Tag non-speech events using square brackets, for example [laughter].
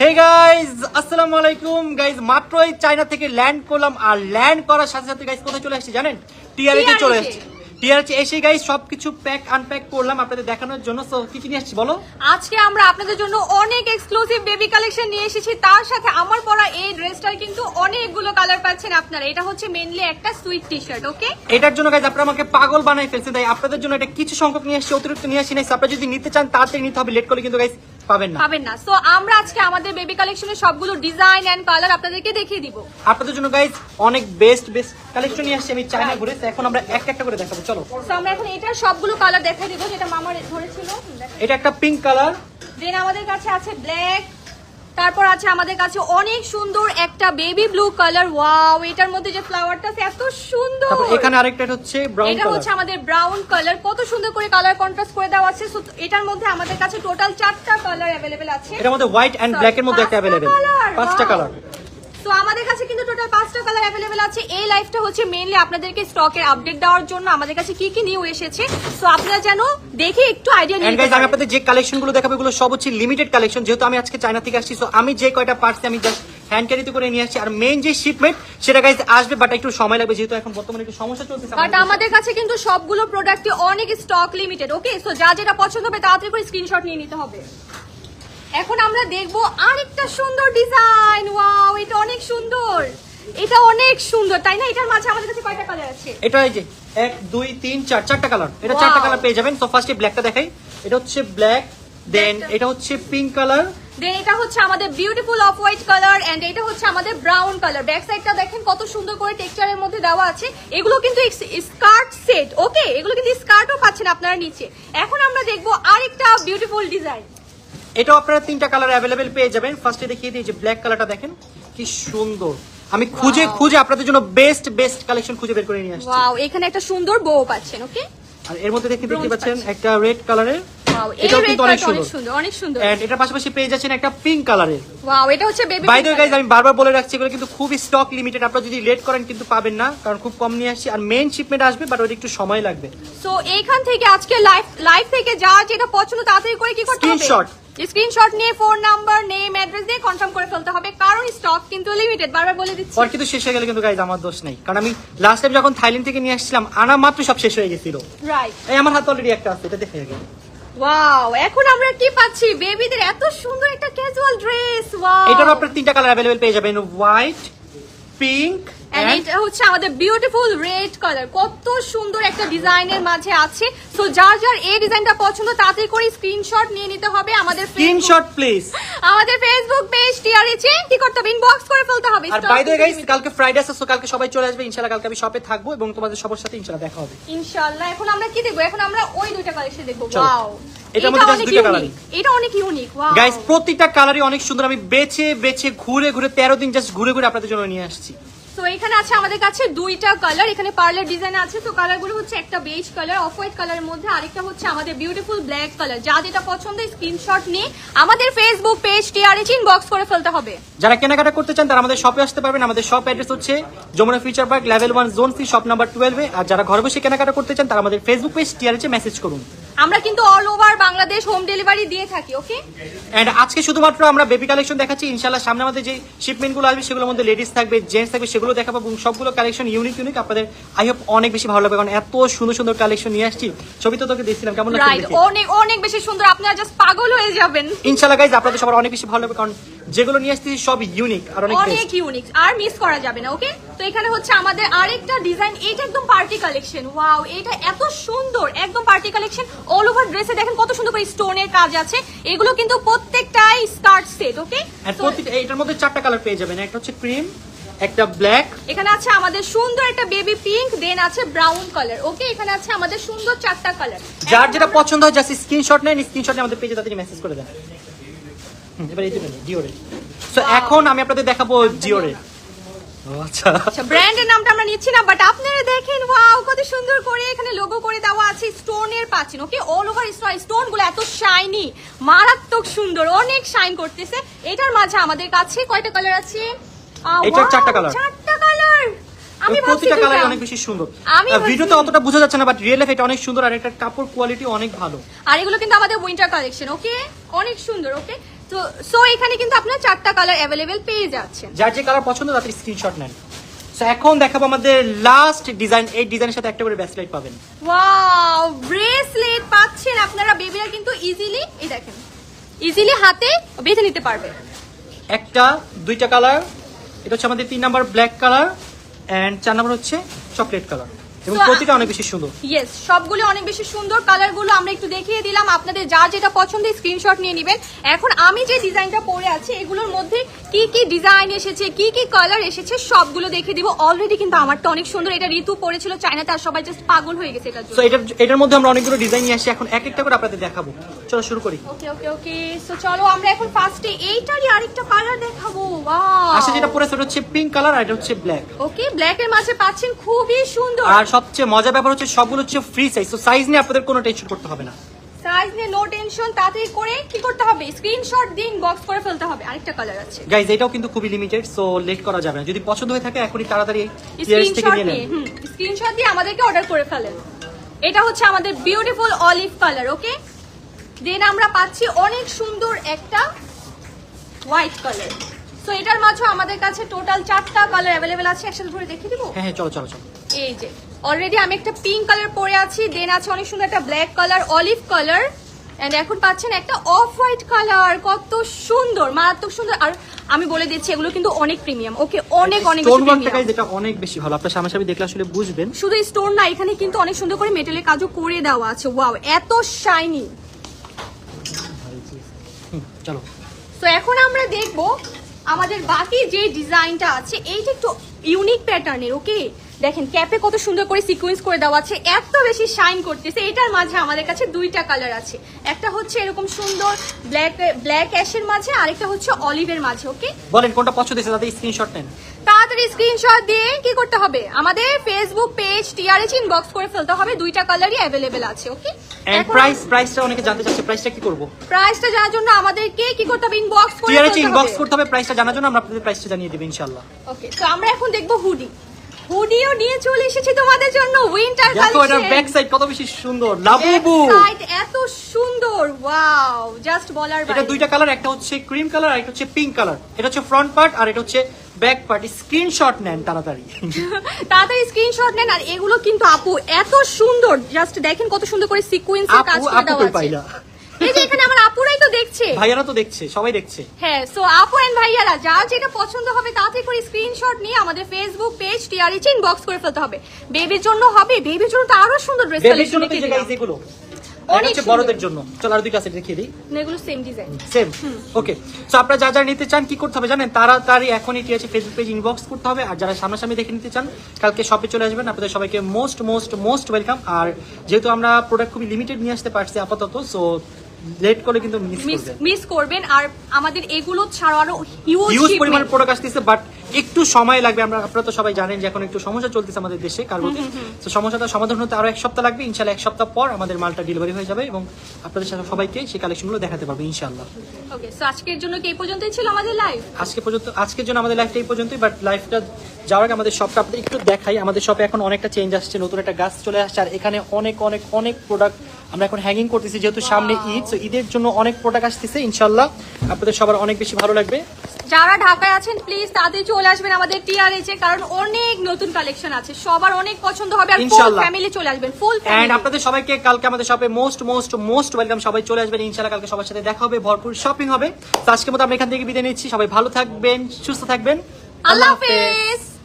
Hey guys আসসালামু আলাইকুম। Guys মাত্রই চায়না থেকে ল্যান্ড করলাম আর ল্যান্ড করার সাথে সাথে গাইজ কোথায় চলে আসছি জানেন? টিআরএতে চলে আসছি। টিআরএচ এসে গাইজ সবকিছু প্যাক আনপ্যাক করলাম আপনাদের দেখানোর জন্য। সো কি কি নিয়ে আসছি বলো? আজকে আমরা আপনাদের জন্য অনেক এক্সক্লুসিভ বেবি কালেকশন নিয়ে এসেছি। তার সাথে আমার পরা এই ড্রেসটার কিন্তু অনেকগুলো কালার পাচ্ছেন আপনারা। এটা হচ্ছে মেনলি একটা সুইট টি শার্ট ওকে এটার জন্য গাইজ আপনারা আমাকে পাগল বানাই ফেলছে তাই আপনাদের জন্য এটা কিছু সংখ্যক নিয়ে আসছি অতিরিক্ত নিয়ে আসছি না আপনারা যদি নিতে চান তাড়াতাড়ি নিতে হবে। লেট করলে কিন্তু গাইজ পাবেন না। পাবেন না। সো আমরা আজকে আমাদের বেবি কালেকশনের সবগুলো ডিজাইন এন্ড কালার আপনাদেরকে দেখিয়ে দিব। আপনাদের জন্য গাইজ অনেক বেস্ট বেস্ট কালেকশন নিয়ে আসছি আমি চায়না ঘুরে। এখন আমরা এক একটা করে দেখাবো। চলো। সো আমরা এখন এটা সবগুলো কালার দেখাই দিব যেটা মামা ধরেছিল। এটা একটা পিঙ্ক কালার দেন আমাদের কাছে আছে ব্ল্যাক তারপর আছে আমাদের কাছে অনেক সুন্দর একটা বেবি ব্লু কালার ওয়াও এটার মধ্যে যে ফ্লাওয়ারটা এত সুন্দর! এখানে আরেকটা হচ্ছে ব্রাউন এটা হচ্ছে আমাদের ব্রাউন কালার কত সুন্দর করে কালার কন্ট্রাস্ট করে দেওয়া আছে। সো এটার মধ্যে আমাদের কাছে টোটাল চারটা কালার अवेलेबल আছে। এটার মধ্যে হোয়াইট এন্ড ব্ল্যাক এর মধ্যে একটা अवेलेबल পাঁচটা কালার তো আমাদের কাছে কিন্তু টোটাল পাঁচটা কালার অ্যাভেলেবেল আছে। এই লাইফটা হচ্ছে মেইনলি আপনাদেরকে স্টকের আপডেট দেওয়ার জন্য। আমাদের কাছে কি কি নিউ এসেছে? সো আপনারা যেন দেখে একটু আইডিয়া নিতে গাইস আমি আপনাদের যে কালেকশনগুলো দেখাবো এগুলো সব হচ্ছে লিমিটেড কালেকশন যেহেতু আমি আজকে চায়না থেকে আসছি সো আমি যে কয়টা পারছি আমি জাস্ট হ্যান্ড ক্যারিতে করে নিয়ে আসছি আর মেইন যে শিপমেন্ট সেটা গাইস আসবে বাট একটু সময় লাগবে যেহেতু এখন বর্তমানে একটু সমস্যা চলতেছে বাট আমাদের। কাছে কিন্তু সবগুলো প্রোডাক্টই অনেক স্টক লিমিটেড ওকে সো যা যেটা পছন্দ হবে তাড়াতাড়ি করে স্ক্রিনশট নিয়ে নিতে হবে। এখন আমরা দেখব আরেকটা সুন্দর ডিজাইন। ওয়াও এটা অনেক সুন্দর। এটা অনেক সুন্দর তাই না? এটার মাঝে আমাদের কাছে কয়টা কালার আছে? এটা এই যে এক দুই তিন চার চারটা কালার এটা চারটা কালার পেয়ে যাবেন। তো ফার্স্টে ব্ল্যাকটা দেখাই। এটা হচ্ছে ব্ল্যাক দেন এটা হচ্ছে পিঙ্ক কালার দেন এটা হচ্ছে আমাদের beautiful off white colour and এটা হচ্ছে আমাদের ব্রাউন কালার ব্যাক সাইডটা দেখেন কত সুন্দর করে টেক্সচারের মধ্যে দেওয়া আছে। এগুলো কিন্তু স্কার্ট সেট ওকে এগুলো কিন্তু স্কার্টও পাচ্ছেন আপনারা নিচে। এখন আমরা দেখব আরেকটা বিউটিফুল ডিজাইন এটাও আপনারা তিনটা কালার অ্যাভেলেবেল পেয়ে যাবেন। ফার্স্টে দেখিয়ে দিই যে ব্ল্যাক কালারটা দেখেন কি সুন্দর। আমি খুঁজে খুঁজে আপনাদের জন্য বেস্ট বেস্ট কালেকশন খুঁজে বের করে নিয়ে আসছি। ওয়াও এখানে একটা সুন্দর বউ পাচ্ছেন ওকে আর এর মধ্যে দেখে দেখতে পাচ্ছেন একটা রেড কালারের এটাও কিন্তু অনেক সুন্দর। অনেক সুন্দর। এন্ড এটার পাশাপাশি পেয়ে যাচ্ছেন একটা পিঙ্ক কালারের ওয়াও এটা হচ্ছে বেবি বাই দ্য গাইজ আমি বারবার বলে রাখছি এগুলো কিন্তু খুব স্টক লিমিটেড আপনারা যদি লেট করেন কিন্তু পাবেন না কারণ খুব কম নিয়ে আসছি। আর মেইন শিপমেন্ট আসবে বাট ওটা একটু সময় লাগবে। সো এইখান থেকে আজকে লাইভ লাইভ থেকে যা যেটা পছন্দ তাড়াতাড়ি করে কি করতে হবে? Screenshot. স্ক্রিনশট নিয়ে ফোন নাম্বার নেম অ্যাড্রেস দিয়ে কনফার্ম করে ফেলতে হবে কারণ স্টক কিন্তু লিমিটেড বারবার বলে দিচ্ছি। আর কিন্তু শেষ হয়ে গেলে কিন্তু গাইজ আমার দোষ নেই। কারণ আমি লাস্ট টাইম যখন থাইল্যান্ড থেকে নিয়ে আসছিলাম আনা মাত্র সব শেষ হয়ে গেছিল। রাইট এই আমার হাতে অলরেডি একটা আছে এটা দেখে গেল ওয়াও এখন আমরা কি পাচ্ছি? বেবিদের এত সুন্দর একটা ক্যাজুয়াল ড্রেস ওয়াও এটার আপনারা তিনটা কালার अवेलेबल পেয়ে যাবেন হোয়াইট পিঙ্ক And এটা হচ্ছে আমাদের বিউটিফুল রেড কালার কত সুন্দর একটা ডিজাইনের মাঝে আছে। সো যার যার এই ডিজাইনটা পছন্দ তাড়াতাড়ি করে স্ক্রিনশট নিয়ে নিতে হবে আমাদের স্ক্রিনশট প্লিজ আমাদের ফেসবুক পেজ টিআরএচে কি করতে হবে? ইনবক্স করে ফেলতে হবে। আর বাই দ্য গাইস কালকে ফ্রাইডে আছে so কালকে সবাই চলে আসবে। ইনশাআল্লাহ কালকে আমি শপে থাকব এবং তোমাদের সবার সাথে ইনশাআল্লাহ দেখা হবে। ইনশাআল্লাহ। এখন আমরা কি দেখব? এখন আমরা ওই দুইটা কালেকশন দেখব। ওয়াও মধ্যে দুইটা এটা অনেক ইউনিক ওয়াও গাইস প্রত্যেকটা কালারই অনেক সুন্দর। আমি বেছে বেছে ঘুরে ঘুরে তেরো দিন জাস্ট ঘুরে ঘুরে আপনাদের জন্য নিয়ে আসছি। তো এখানে আছে আমাদের কাছে দুইটা কালার এখানে পার্লার ডিজাইন আছে। তো কালারগুলো হচ্ছে একটা বেজ কালার অফ হোয়াইট কালারের মধ্যে। আরেকটা হচ্ছে আমাদের বিউটিফুল ব্ল্যাক কালার যা যেটা পছন্দ স্ক্রিনশট নিয়ে আমাদের ফেসবুক পেজ টিআরএচ ইনবক্স করে ফেলতে হবে। যারা কেনাকাটা করতে চান তারা আমাদের শপে আসতে পারবেন। আমাদের শপ অ্যাড্রেস হচ্ছে Jamuna future park level one zone C shop number টুয়েলভে আর যারা ঘরে বসে কেনাকাটা করতে চান তারা আমাদের ফেসবুক পেজ টিআরএচে মেসেজ করুন। আমরা কিন্তু all over Bangladesh home delivery দিয়ে থাকি ওকে এন্ড আজকে শুধুমাত্র আমরা বেবি কালেকশন দেখাচ্ছি ইনশাল্লাহ সামনে আমাদের যে শিপমেন্টগুলো আসবে সেগুলোর মধ্যে লেডিস থাকবে জেন্টস থাকবে সেগুলো দেখাবো এবং সবগুলো কালেকশন ইউনিক ইউনিক আপনাদের আই হোপ অনেক বেশি ভালো লাগবে কারণ এত সুন্দর সুন্দর কালেকশন নিয়ে আসছি। ছবি তো তোকে দেখছিলাম কেমন লাগছে অনেক অনেক বেশি সুন্দর আপনারা জাস্ট পাগল হয়ে যাবেন। ইনশাল্লাহ গাইজ আপনাদের সবার অনেক বেশি ভালো লাগবে কারণ যেগুলো নিয়ে আসছি সব ইউনিক আর অনেক অনেক ইউনিক আর মিস করা যাবে না ওকে তো এখানে হচ্ছে আমাদের আরেকটা ডিজাইন এটা একদম পার্টি কালেকশন ওয়াও এটা এত সুন্দর একদম পার্টি কালেকশন অল ওভার ড্রেসে দেখেন কত সুন্দর করে স্টোনের কাজ আছে। এগুলো কিন্তু প্রত্যেকটাই স্কার্ট সেট ওকে এটার মধ্যে চারটা কালার পেয়ে যাবেন একটা হচ্ছে ক্রিম একটা ব্ল্যাক এখানে আছে আমাদের সুন্দর একটা বেবি পিঙ্ক দেন আছে ব্রাউন কালার ওকে এখানে আছে আমাদের সুন্দর চারটা কালার যার যেটা পছন্দ হয় জাস্ট স্ক্রিনশট নেন স্ক্রিনশট আমাদের পেজে তাড়াতাড়ি মেসেজ করে দেন। এবার এই দুটো জিওরে সো এখন আমি আপনাদের দেখাবো জিওরে আচ্ছা। আচ্ছা ব্র্যান্ডের নামটা আমরা নিচ্ছি না বাট আপনারা দেখেন ওয়াও কত সুন্দর করে এখানে লোগো করে দেওয়া আছে স্টোনের পাচ্ছেন ওকে অল ওভার স্টোনগুলো এত শাইনি মারাত্মক সুন্দর অনেক শাইন করতেছে। এটার মাঝে আমাদের কাছে কয়টা কালার আছে? চারটা। চারটা কালার আমি প্রতিটা কালার অনেক বেশি সুন্দর। আমি ভিডিওতে অতটা বোঝা যাচ্ছে না বাট রিয়েল লাইফ এটা অনেক সুন্দর আর এটার কাপড় কোয়ালিটি অনেক ভালো। আর এগুলো কিন্তু আমাদের উইন্টার কালেকশন ওকে অনেক সুন্দর ওকে তো সো এখানে কিন্তু আপনার চারটা কালার অ্যাভেলেবেল পেয়ে যাচ্ছেন। যার যে কালার পছন্দ তাদের স্ক্রিনশট নেন। তো এখন দেখাবো আমাদের লাস্ট ডিজাইন এই ডিজাইনের সাথে একটা করে ব্যাসলাইট পাবেন। ওয়াও ব্রেসলেট পাচ্ছেন আপনারা বেবিরা কিন্তু ইজিলি এই দেখেন ইজিলি হাতে বেঁধে নিতে পারবে। একটা দুইটা কালার এটা হচ্ছে আমাদের তিন নাম্বার ব্ল্যাক কালার এন্ড চার নাম্বার হচ্ছে চকলেট কালার এবং প্রতিটা অনেক বেশি সুন্দর। ইয়েস সবগুলো অনেক বেশি সুন্দর। কালারগুলো আমরা একটু দেখিয়ে দিলাম। আপনাদের যার যেটা পছন্দ স্ক্রিনশট নিয়ে নেবেন। এখন আমি যে ডিজাইনটা পরে আছি এগুলোর মধ্যে কি কি ডিজাইন এসেছে কি কি কালার এসেছে সবগুলো দেখে দিব। অলরেডি কিন্তু আমারটা অনেক সুন্দর। এটা ঋতু পরেছিল চায়নাতে আর সবাই জাস্ট পাগল হয়ে গেছে এটার জন্য। এটার এটার মধ্যে আমরা অনেকগুলো ডিজাইন নিয়ে আসি। এখন এক একটা করে আপনাদের দেখাবো। চলো শুরু করি। ওকে ওকে ওকে সো চলো আমরা এখন ফার্স্টে এইটারই আরেকটা কালার দেখাবো। ওয়াও আচ্ছা যেটা পরে সেটা হচ্ছে পিঙ্ক কালার আর এটা হচ্ছে ব্ল্যাক ওকে ব্ল্যাক এর মাঝে পাচ্ছেন খুবই সুন্দর। আর সবচেয়ে মজার ব্যাপার হচ্ছে সবগুলো হচ্ছে ফ্রি সাইজ তো সাইজ নিয়ে আপনাদের কোনো টেনশন করতে হবে না। সাইজ নিয়ে নো টেনশন তাড়াতাড়ি করে কি করতে হবে? স্ক্রিনশট দিন বক্স করে ফেলতে হবে। আরেকটা কালার আছে। গাইজ এটাও কিন্তু খুবই লিমিটেড সো লেট করা যাবে না। যদি পছন্দ হয়ে থাকে এখনই তাড়াতাড়ি স্ক্রিনশট নিয়ে দিয়ে নেন। স্ক্রিনশট দিয়ে আমাদেরকে অর্ডার করে ফেলেন। এটা হচ্ছে আমাদের beautiful olive colour okay then আমরা পাচ্ছি অনেক সুন্দর একটা হোয়াইট কালার সো এটার মাঝে আমাদের কাছে টোটাল চারটা কালার অ্যাভেলেবেল আছে। একসাথে ধরে দেখিয়ে দিব? হ্যাঁ হ্যাঁ চলো চলো চলো। এই যে অলরেডি আমি একটা পিঙ্ক কালার পরে আছি দেন আছে অনেক সুন্দর একটা black colour olive colour and এখন পাচ্ছেন একটা অফ হোয়াইট কালার কত সুন্দর মারাত্মক সুন্দর। আর আমি বলে দিচ্ছি এগুলো কিন্তু অনেক প্রিমিয়াম ওকে অনেক অনেক প্রিমিয়াম অনেক বেশি ভালো আপনার সামনাসামনি দেখলে আসলে বুঝবেন। শুধু স্টোন না এখানে কিন্তু অনেক সুন্দর করে মেটালের কাজও করে দেওয়া আছে। ওয়াও এত শাইনি চলো। তো এখন আমরা দেখব আমাদের বাকি যে ডিজাইনটা আছে এইটা একটু ইউনিক প্যাটার্নের ওকে দেখেন ক্যাপে কত সুন্দর করে সিকোয়েন্স করে দেওয়া আছে এত বেশি শাইন করতেছে এটার মাঝে আমাদের কাছে দুইটা কালার আছে। একটা হচ্ছে এরকম সুন্দর ব্ল্যাক ব্ল্যাক অ্যাশের মাঝে আরেকটা হচ্ছে অলিভের মাঝে ওকে বলেন কোনটা পছন্দ হয়েছে? তাদের স্ক্রিনশট নেন। তাড়াতাড়ি স্ক্রিনশট দিয়ে কি করতে হবে? আমাদের ফেসবুক পেজ টিআরএচ ইনবক্স করে ফেলতে হবে দুইটা কালারই অ্যাভেলেবেল আছে ওকে এন্ড প্রাইস প্রাইসটা অনেকে জানতে চাচ্ছে প্রাইসটা কি করব? প্রাইসটা জানার জন্য আমাদেরকে কি করতে হবে? ইনবক্স করে টিআরএচ ইনবক্স করতে হবে প্রাইসটা জানার জন্য আমরা আপনাদের প্রাইসটা জানিয়ে দেব ইনশাআল্লাহ। ওকে তো আমরা এখন দেখব হুডি হুডিও নিয়ে চলে এসেছি তোমাদের জন্য উইন্টার দেখো এটার ব্যাক সাইড কত বেশি সুন্দর। লাবুবু এত সুন্দর ওয়াও জাস্ট বলার এটা দুইটা কালার একটা হচ্ছে ক্রিম কালার আর একটা হচ্ছে পিঙ্ক কালার এটা হচ্ছে ফ্রন্ট পার্ট আর এটা হচ্ছে ব্যাক পার্ট স্ক্রিনশট নেন তাড়াতাড়ি। [laughs] তাড়াতাড়ি স্ক্রিনশট নেন আর এগুলো কিন্তু আপু এত সুন্দর। জাস্ট দেখেন কত সুন্দর করে সিকোয়েন্সের কাজ করে দেওয়া আছে। এই যে এখানে আমার আপুরাই দেখছে? ভাইয়ারা তো দেখছে সবাই দেখছে। হ্যাঁ সো আপু এন্ড ভাইয়ারা যার যেটা পছন্দ হবে তাড়াতাড়ি করে স্ক্রিনশট নিয়ে আমাদের ফেসবুক পেজ টিআরএচ ইনবক্স করে ফেলতে হবে। বেবির জন্য হবে বেবির জন্য তো আরও সুন্দর ড্রেস বেবির জন্য তো যে guys এগুলো অনেক বড়দের জন্য। চলো আর দুই কাছে দেখিয়ে দিই। এগুলো same design same okay so আপনারা যা যা নিতে চান কি করতে হবে জানেন? তাড়াতাড়ি এখনই ঠিক আছে ফেসবুক পেজ ইনবক্স করতে হবে। আর যারা সামনাসামনি দেখে নিতে চান কালকে শপে চলে আসবেন। আপনাদের সবাইকে মোস্ট মোস্ট মোস্ট ওয়েলকাম আর যেহেতু আমরা প্রোডাক্ট খুবই লিমিটেড নিয়ে আসতে পারছি আপাতত সো লেট করে কিন্তু মিস মিস করবেন। আর আমাদের এগুলো ছাড়াও আরও হিউজ হিউজ পরিমাণ প্রোডাক্ট আসতেছে বাট একটু সময় লাগবে। আমরা আপনারা তো সবাই জানেন যে এখন একটু সমস্যা চলতেছে আমাদের দেশে কার্গোতে তো সমস্যাটা সমাধান হতে আরও এক সপ্তাহ লাগবে। ইনশাল্লাহ এক সপ্তাহ পর আমাদের মালটা ডেলিভারি হয়ে যাবে এবং আপনাদের সাথে সবাইকে সেই কালেকশনগুলো দেখাতে পারবে ইনশাল্লাহ ওকে সো আজকের জন্য কি এই পর্যন্তই ছিল আমাদের লাইভ আজকে পর্যন্ত আজকের জন্য আমাদের লাইফটা এই পর্যন্তই বাট লাইফটা যাওয়ার আগে আমাদের শপটা আপনাদের একটু দেখাই। আমাদের শপে এখন অনেকটা চেঞ্জ আসছে নতুন একটা গাছ চলে আসছে আর এখানে অনেক অনেক অনেক প্রোডাক্ট আমরা এখন হ্যাঙ্গিং করতেছি যেহেতু সামনে ঈদ। তো ঈদের জন্য অনেক প্রোডাক্ট আসতেছে ইনশাল্লাহ আপনাদের সবার অনেক বেশি ভালো লাগবে। যারা ঢাকায় আছেন প্লিজ তাদের চলে আসবেন আমাদের টিআরএচ এ কারণ অনেক নতুন কালেকশন আছে। সবার অনেক পছন্দ হবে আর ফুল ফ্যামিলি চলে আসবেন ফুল এন্ড আপনাদের সবাইকে কালকে আমাদের শপে মোস্ট মোস্ট মোস্ট ওয়েলকাম সবাই চলে আসবেন। ইনশাআল্লাহ কালকে সবার সাথে দেখা হবে ভরপুর শপিং হবে। তো আজকের মতো আমরা এখান থেকে বিদায় নিচ্ছি। সবাই ভালো থাকবেন সুস্থ থাকবেন। আল্লাহ হাফেজ।